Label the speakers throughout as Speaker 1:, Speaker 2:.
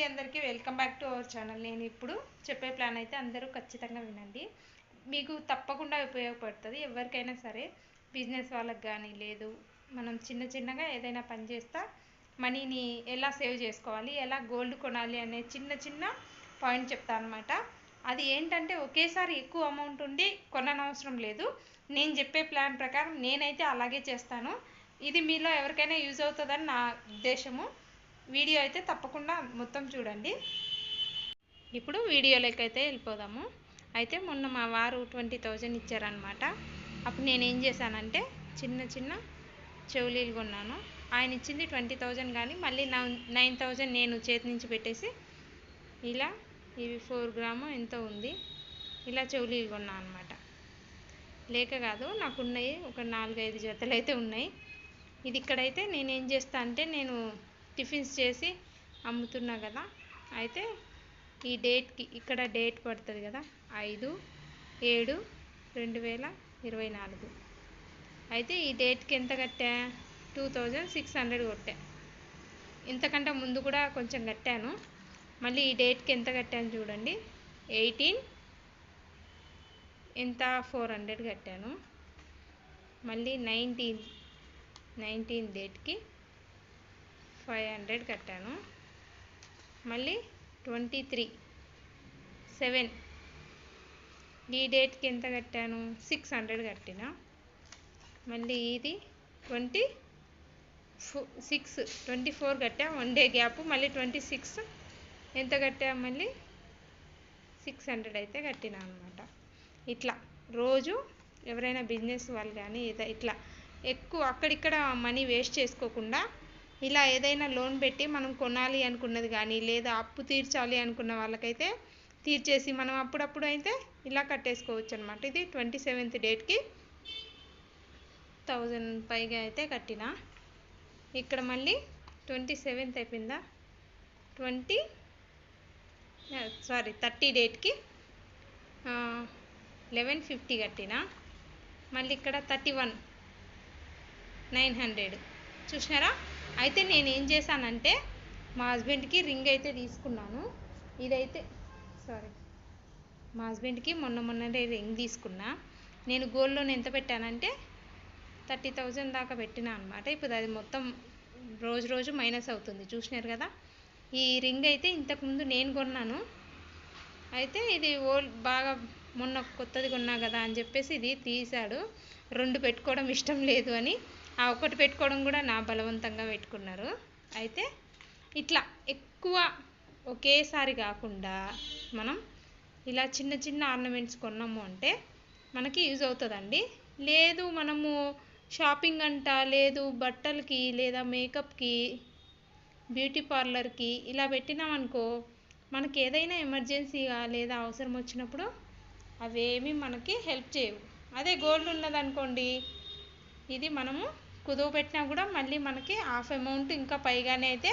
Speaker 1: అండి అందరికీ welcome back to our channel. నేను ఇప్పుడు చెప్పే ప్లాన్ అయితే అందరూ ఖచ్చితంగా వినండి. మీకు తప్పకుండా ఉపయోగపడుతుంది. ఎవరికైనా సరే బిజినెస్ వాళ్ళకి కానీ లేదు మనం చిన్న చిన్నగా ఏదైనా పని చేస్తా మనీని ఎలా సేవ్ చేసుకోవాలి ఎలా గోల్డ్ కొనాలి అనే చిన్న చిన్న పాయింట్ చెప్తాను అనమాట అది ఏంటంటే ఒకేసారి ఎక్కువ అమౌంట్ ఉండి కొననవసరం లేదు. నేను చెప్పే ప్లాన్ ప్రకారం నేనైతే అలాగే చేస్తాను. ఇది మీలో ఎవరికైనా యూజ్ అవుతుందని నా ఉద్దేశము. వీడియో అయితే తప్పకుండా మొత్తం చూడండి. ఇప్పుడు వీడియోలోకి అయితే వెళ్ళిపోదాము. అయితే మొన్న మా వారు ట్వంటీ థౌజండ్ ఇచ్చారనమాట అప్పుడు నేను ఏం చేశానంటే చిన్న చిన్న చెవులీలు కొన్నాను. ఆయన ఇచ్చింది ట్వంటీ థౌజండ్ కానీ మళ్ళీ నైన్ థౌజండ్ నేను చేతి నుంచి పెట్టేసి ఇలా ఇవి ఫోర్ గ్రాము ఎంతో ఉంది. ఇలా చెవులీలు కొన్నాను అనమాట లేక కాదు నాకు ఉన్నాయి ఒక నాలుగైదు జతలు అయితే ఉన్నాయి. ఇది ఇక్కడైతే నేను ఏం చేస్తా అంటే నేను టిఫిన్స్ చేసి అమ్ముతున్నా కదా. అయితే ఈ డేట్కి ఇక్కడ డేట్ పడుతుంది కదా ఐదు ఏడు రెండు వేల ఇరవై నాలుగు. అయితే ఈ డేట్కి ఎంత కట్టా? టూ థౌజండ్ సిక్స్ హండ్రెడ్ కొట్టా. ఇంతకంటే ముందు కూడా కొంచెం కట్టాను. మళ్ళీ ఈ డేట్కి ఎంత కట్టాను చూడండి. ఎయిటీన్ ఎంత ఫోర్ హండ్రెడ్ కట్టాను. మళ్ళీ నైన్టీన్ నైన్టీన్ డేట్కి ఫైవ్ హండ్రెడ్ కట్టాను. మళ్ళీ ట్వంటీ త్రీ సెవెన్. ఈ డేట్కి ఎంత కట్టాను? సిక్స్ హండ్రెడ్ కట్టిన. మళ్ళీ ఇది twenty four six twenty four కట్టా. One day gap. మళ్ళీ ట్వంటీ సిక్స్ ఎంత కట్టా? మళ్ళీ సిక్స్ హండ్రెడ్ అయితే కట్టిన అనమాట ఇట్లా. రోజు ఎవరైనా బిజినెస్ వాళ్ళు కానీ ఏదో ఇట్లా ఎక్కువ అక్కడిక్కడ మనీ వేస్ట్ చేసుకోకుండా ఇలా ఏదైనా లోన్ పెట్టి మనం కొనాలి అనుకున్నది కానీ లేదా అప్పు తీర్చాలి అనుకున్న వాళ్ళకైతే తీర్చేసి మనం అప్పుడప్పుడు అయితే ఇలా కట్టేసుకోవచ్చు అనమాట ఇది ట్వంటీ సెవెంత్ డేట్కి థౌజండ్ పైగా అయితే కట్టిన. ఇక్కడ మళ్ళీ ట్వంటీ సెవెంత్ అయిపోయిందా? ట్వంటీ సారీ థర్టీ డేట్కి లెవెన్ ఫిఫ్టీ కట్టిన. మళ్ళీ ఇక్కడ థర్టీ వన్ నైన్ హండ్రెడ్. చూసినారా? అయితే నేను ఏం చేశానంటే మా హస్బెండ్కి రింగ్ అయితే తీసుకున్నాను. ఇదైతే సారీ మా హస్బెండ్కి మొన్న మొన్ననే రింగ్ తీసుకున్నా. నేను గోల్డ్ లోన్ ఎంత పెట్టానంటే థర్టీ థౌజండ్ దాకా పెట్టిన అనమాట ఇప్పుడు అది మొత్తం రోజు రోజు మైనస్ అవుతుంది. చూసినారు కదా? ఈ రింగ్ అయితే ఇంతకుముందు నేను కొన్నాను. అయితే ఇది ఓల్డ్ బాగా మొన్న కొత్తది కొన్నా కదా అని చెప్పేసి ఇది తీశాడు. రెండు పెట్టుకోవడం ఇష్టం లేదు అని. ఆ ఒకటి పెట్టుకోవడం కూడా నా బలవంతంగా పెట్టుకున్నారు. అయితే ఇట్లా ఎక్కువ ఒకేసారి కాకుండా మనం ఇలా చిన్న చిన్న ఆర్నమెంట్స్ కొన్నాము అంటే మనకి యూజ్ అవుతుందండి. లేదు మనము షాపింగ్ అంట లేదు బట్టలకి లేదా మేకప్కి బ్యూటీ పార్లర్కి ఇలా పెట్టినామనుకో మనకి ఏదైనా ఎమర్జెన్సీగా లేదా అవసరం వచ్చినప్పుడు అవేమీ మనకి హెల్ప్ చేయవు. అదే గోల్డ్ ఉన్నదనుకోండి ఇది మనము కుదువ పెట్టినా కూడా మళ్ళీ మనకి హాఫ్ అమౌంట్ ఇంకా పైగానే అయితే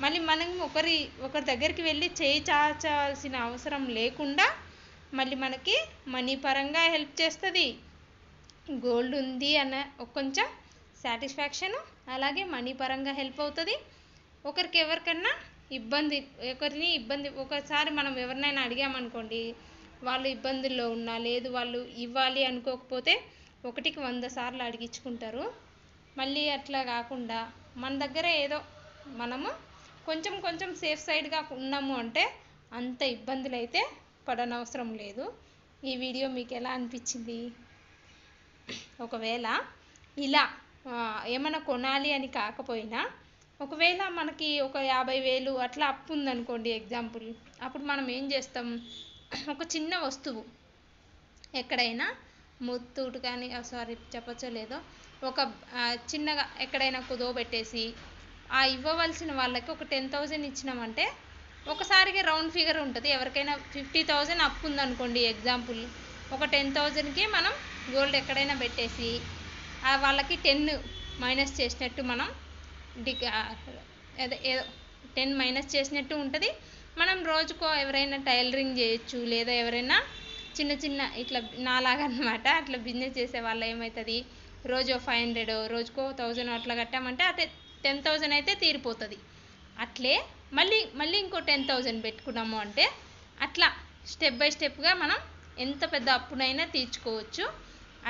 Speaker 1: మళ్ళీ మనం ఒకరి ఒకరి దగ్గరికి వెళ్ళి చేయి చాచాల్సిన అవసరం లేకుండా మళ్ళీ మనకి మనీ పరంగా హెల్ప్ చేస్తుంది. గోల్డ్ ఉంది అన్న కొంచెం సాటిస్ఫాక్షన్ అలాగే మనీ పరంగా హెల్ప్ అవుతుంది. ఒకరికి ఎవరికన్నా ఇబ్బంది ఒకరిని ఇబ్బంది ఒకసారి మనం ఎవరినైనా అడిగామనుకోండి వాళ్ళు ఇబ్బందుల్లో ఉన్నా లేదు వాళ్ళు ఇవ్వాలి అనుకోకపోతే ఒకటికి వంద సార్లు అడిగించుకుంటారు. మళ్ళీ అట్లా కాకుండా మన దగ్గర ఏదో మనము కొంచెం కొంచెం సేఫ్ సైడ్గా ఉన్నాము అంటే అంత ఇబ్బందులు అయితే పడనవసరం లేదు. ఈ వీడియో మీకు ఎలా అనిపించింది? ఒకవేళ ఇలా ఏమైనా కొనాలి అని కాకపోయినా ఒకవేళ మనకి ఒక యాభై వేలు అట్లా అప్పు ఉందనుకోండి ఎగ్జాంపుల్ అప్పుడు మనం ఏం చేస్తాం? ఒక చిన్న వస్తువు ఎక్కడైనా ముత్తూటు కానీ సారీ చెప్పచ్చో లేదో ఒక చిన్నగా ఎక్కడైనా కుదో పెట్టేసి ఆ ఇవ్వవలసిన వాళ్ళకి ఒక టెన్ థౌజండ్ ఇచ్చినామంటే ఒకసారిగా రౌండ్ ఫిగర్ ఉంటుంది. ఎవరికైనా ఫిఫ్టీ థౌజండ్ అప్పు ఉందనుకోండి ఎగ్జాంపుల్. ఒక టెన్ థౌజండ్కి మనం గోల్డ్ ఎక్కడైనా పెట్టేసి వాళ్ళకి టెన్ మైనస్ చేసినట్టు మనం డి ఏదో టెన్ మైనస్ చేసినట్టు ఉంటుంది. మనం రోజుకో ఎవరైనా టైలరింగ్ చేయొచ్చు లేదా ఎవరైనా చిన్న చిన్న ఇట్లా నాలాగనమాట అట్లా బిజినెస్ చేసే వాళ్ళు ఏమవుతుంది రోజు ఫైవ్ హండ్రెడ్ రోజుకో థౌజండ్ అట్లా కట్టామంటే అదే టెన్ థౌజండ్ అయితే తీరిపోతుంది. అట్లే మళ్ళీ మళ్ళీ ఇంకో టెన్ థౌజండ్ పెట్టుకున్నాము అంటే అట్లా స్టెప్ బై స్టెప్గా మనం ఎంత పెద్ద అప్పునైనా తీర్చుకోవచ్చు.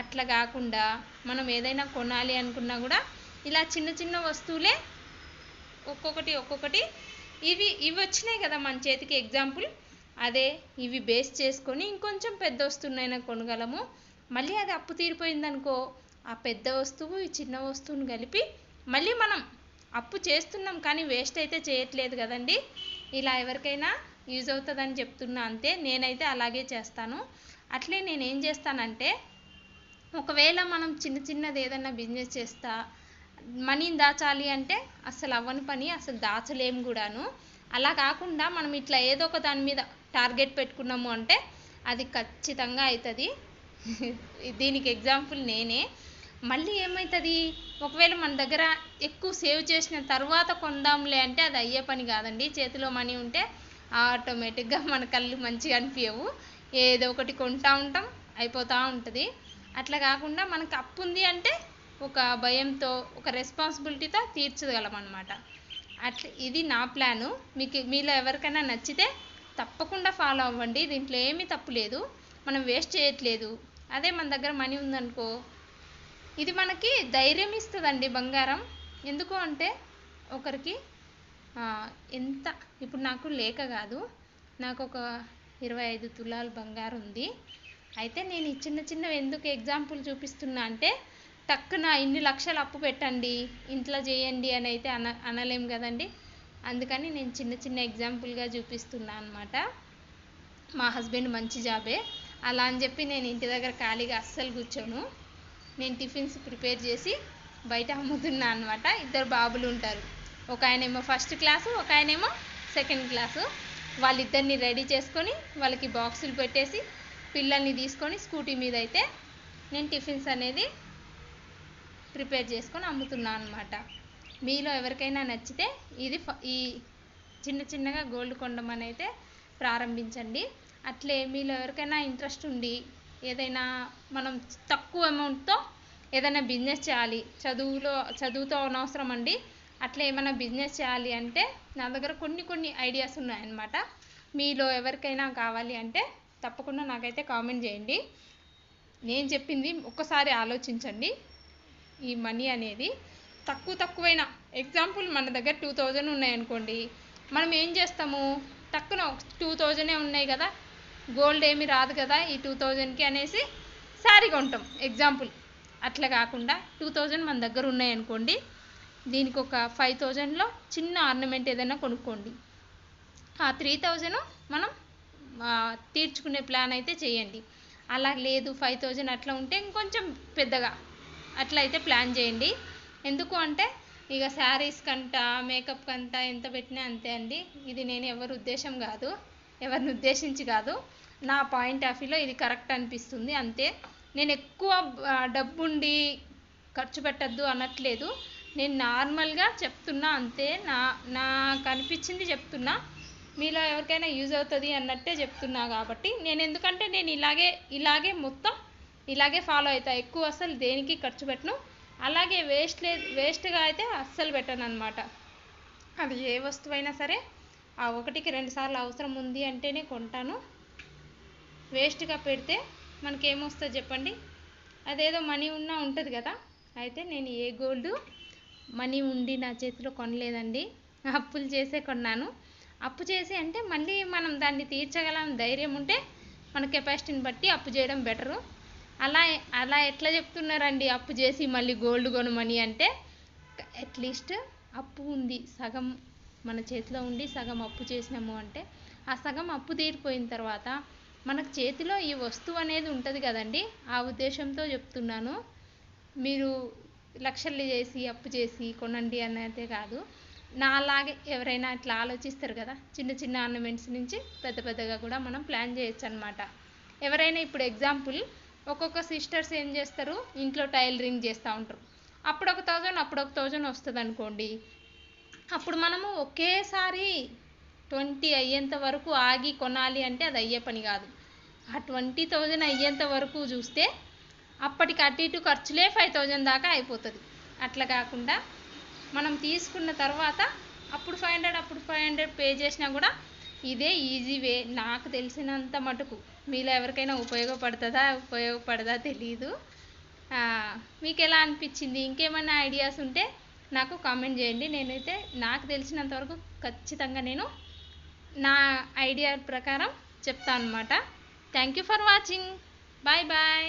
Speaker 1: అట్లా కాకుండా మనం ఏదైనా కొనాలి అనుకున్నా కూడా ఇలా చిన్న చిన్న వస్తువులే ఒక్కొక్కటి ఒక్కొక్కటి ఇవి ఇవి వచ్చినాయి కదా మన చేతికి ఎగ్జాంపుల్. అదే ఇవి బేస్ చేసుకొని ఇంకొంచెం పెద్ద వస్తువునైనా కొనగలము. మళ్ళీ అది అప్పు తీరిపోయిందనుకో ఆ పెద్ద వస్తువు ఈ చిన్న వస్తువును కలిపి మళ్ళీ మనం అప్పు చేస్తున్నాం కానీ వేస్ట్ అయితే చేయట్లేదు కదండి. ఇలా ఎవరికైనా యూజ్ అవుతుందని చెప్తున్నా అంతే నేనైతే అలాగే చేస్తాను. అట్లే నేను ఏం చేస్తానంటే ఒకవేళ మనం చిన్న చిన్నది ఏదైనా బిజినెస్ చేస్తా మనీని దాచాలి అంటే అసలు అవ్వని పని అసలు దాచలేము కూడాను. అలా కాకుండా మనం ఇట్లా ఏదో ఒక దాని మీద టార్గెట్ పెట్టుకున్నాము అంటే అది ఖచ్చితంగా అవుతుంది దీనికి ఎగ్జాంపుల్ నేనే. మళ్ళీ ఏమవుతుంది ఒకవేళ మన దగ్గర ఎక్కువ సేవ్ చేసిన తర్వాత కొందాంలే అంటే అది అయ్యే పని కాదండి. చేతిలో మనీ ఉంటే ఆటోమేటిక్గా మన కళ్ళు మంచిగా అనిపించవు ఏదో ఒకటి కొంటా ఉంటాం అయిపోతూ ఉంటుంది. అట్లా కాకుండా మనకు అప్పు ఉంది అంటే ఒక భయంతో ఒక రెస్పాన్సిబిలిటీతో తీర్చగలం అనమాట అట్లా ఇది నా ప్లాను. మీకు మీలో ఎవరికైనా నచ్చితే తప్పకుండా ఫాలో అవ్వండి. దీంట్లో ఏమీ తప్పు లేదు. మనం వేస్ట్ చేయట్లేదు. అదే మన దగ్గర మనీ ఉందనుకో ఇది మనకి ధైర్యం ఇస్తుందండి బంగారం. ఎందుకు అంటే ఒకరికి ఎంత ఇప్పుడు నాకు లేక కాదు. నాకు ఒక ఇరవై ఐదు తులాలు బంగారం ఉంది. అయితే నేను ఈ చిన్న చిన్నవి ఎందుకు ఎగ్జాంపుల్ చూపిస్తున్నా అంటే టక్కున ఇన్ని లక్షలు అప్పు పెట్టండి ఇంట్లో చేయండి అని అయితే అన అనలేం కదండి. అందుకని నేను చిన్న చిన్న ఎగ్జాంపుల్గా చూపిస్తున్నా అనమాట మా హస్బెండ్ మంచి జాబే. అలా అని చెప్పి నేను ఇంటి దగ్గర ఖాళీగా అస్సలు కూర్చోను. నేను టిఫిన్స్ ప్రిపేర్ చేసి బయట అమ్ముతున్నా అనమాట ఇద్దరు బాబులు ఉంటారు. ఒక ఆయనేమో ఫస్ట్ క్లాసు ఒక ఆయనేమో సెకండ్ క్లాసు. వాళ్ళిద్దరిని రెడీ చేసుకొని వాళ్ళకి బాక్సులు పెట్టేసి పిల్లల్ని తీసుకొని స్కూటీ మీద అయితే నేను టిఫిన్స్ అనేది ప్రిపేర్ చేసుకొని అమ్ముతున్నాను అనమాట మీలో ఎవరికైనా నచ్చితే ఇది ఫ- ఈ చిన్న చిన్నగా గోల్డ్ కొండమని అయితే ప్రారంభించండి. అట్లే మీలో ఎవరికైనా ఇంట్రెస్ట్ ఉండి ఏదైనా మనం తక్కువ అమౌంట్తో ఏదైనా బిజినెస్ చేయాలి. చదువులో చదువుతో అనవసరం అండి అట్లా ఏమైనా బిజినెస్ చేయాలి అంటే నా దగ్గర కొన్ని కొన్ని ఐడియాస్ ఉన్నాయన్నమాట. మీలో ఎవరికైనా కావాలి అంటే తప్పకుండా నాకైతే కామెంట్ చేయండి. నేను చెప్పింది ఒక్కసారి ఆలోచించండి. ఈ మనీ అనేది తక్కువ తక్కువైన ఎగ్జాంపుల్ మన దగ్గర టూ థౌజండ్ ఉన్నాయనుకోండి. మనం ఏం చేస్తాము? తక్కువ టూ థౌజండే ఉన్నాయి కదా. గోల్డ్ ఏమి రాదు కదా ఈ టూ థౌజండ్కి అనేసి శారీ కొంటాం. ఎగ్జాంపుల్. అట్లా కాకుండా టూ థౌజండ్ మన దగ్గర ఉన్నాయనుకోండి దీనికి ఒక ఫైవ్ థౌజండ్లో చిన్న ఆర్నమెంట్ ఏదైనా కొనుక్కోండి. ఆ త్రీ థౌజండ్ మనం తీర్చుకునే ప్లాన్ అయితే చేయండి. అలా లేదు ఫైవ్ థౌజండ్ అట్లా ఉంటే ఇంకొంచెం పెద్దగా అట్లా అయితే ప్లాన్ చేయండి. ఎందుకు అంటే ఇక శారీస్ కంట మేకప్ కంట ఎంత పెట్టినా అంతే అండి. ఇది నేను ఎవరి ఉద్దేశం కాదు. ఎవరిని ఉద్దేశించి కాదు. నా పాయింట్ ఆఫ్ వ్యూలో ఇది కరెక్ట్ అనిపిస్తుంది. అంతే. నేను ఎక్కువ డబ్బుండి ఖర్చు పెట్టద్దు అనట్లేదు. నేను నార్మల్గా చెప్తున్నా అంతే. నా నాకు అనిపించింది చెప్తున్నా. మీలో ఎవరికైనా యూజ్ అవుతుంది అన్నట్టే చెప్తున్నా కాబట్టి. నేను ఎందుకంటే నేను ఇలాగే ఇలాగే మొత్తం ఇలాగే ఫాలో అవుతా ఎక్కువ అసలు దేనికి ఖర్చు పెట్టను. అలాగే వేస్ట్ లేదు వేస్ట్గా అయితే అస్సలు పెట్టను అనమాట అది ఏ వస్తువైనా సరే ఆ ఒకటికి రెండు సార్లు అవసరం ఉంది అంటేనే కొంటాను. వేస్ట్గా పెడితే మనకేమొస్తుంది చెప్పండి? అదేదో మనీ ఉన్నా ఉంటుంది కదా? అయితే నేను ఏ గోల్డ్ మనీ ఉండి నా చేతిలో కొనలేదండి. అప్పులు చేసే కొన్నాను. అప్పు చేసి అంటే మళ్ళీ మనం దాన్ని తీర్చగలం ధైర్యం ఉంటే మన కెపాసిటీని బట్టి అప్పు చేయడం బెటరు. అలా అలా ఎట్లా చెప్తున్నారండి? అప్పు చేసి మళ్ళీ గోల్డ్ కొనమని అంటే అట్లీస్ట్ అప్పు ఉంది సగం మన చేతిలో ఉండి సగం అప్పు చేసినాము అంటే ఆ సగం అప్పు తీరిపోయిన తర్వాత మనకు చేతిలో ఈ వస్తువు అనేది ఉంటుంది కదండి ఆ ఉద్దేశంతో చెప్తున్నాను. మీరు లక్షలు చేసి అప్పు చేసి కొనండి అన్నదే కాదు. నాలాగే ఎవరైనా అట్లా ఆలోచిస్తారు కదా చిన్న చిన్న ఆర్నమెంట్స్ నుంచి పెద్ద పెద్దగా కూడా మనం ప్లాన్ చేయొచ్చు అనమాట ఎవరైనా ఇప్పుడు ఎగ్జాంపుల్ ఒక్కొక్క సిస్టర్స్ ఏం చేస్తారు ఇంట్లో టైలరింగ్ చేస్తూ ఉంటారు. అప్పుడు ఒక థౌజండ్ అప్పుడు ఒక థౌజండ్ వస్తుంది అనుకోండి అప్పుడు మనము ఒకేసారి ట్వంటీ అయ్యేంత వరకు ఆగి కొనాలి అంటే అది అయ్యే పని కాదు. ఆ ట్వంటీ థౌజండ్ అయ్యేంత వరకు చూస్తే అప్పటికి అటు ఇటు ఖర్చులే ఫైవ్ థౌజండ్ దాకా అయిపోతుంది. అట్లా కాకుండా మనం తీసుకున్న తర్వాత అప్పుడు ఫైవ్ హండ్రెడ్ అప్పుడు ఫైవ్ హండ్రెడ్ పే చేసినా కూడా ఇదే ఈజీ వే. నాకు తెలిసినంత మటుకు. మీలో ఎవరికైనా ఉపయోగపడుతుందా ఉపయోగపడదా తెలీదు. మీకు ఎలా అనిపించింది? ఇంకేమైనా ఐడియాస్ ఉంటే నాకు కామెంట్ చేయండి. నేనైతే నాకు తెలిసినంత వరకు ఖచ్చితంగా నేను నా ఐడియా ప్రకారం చెప్తాను అనమాట thank you for watching bye bye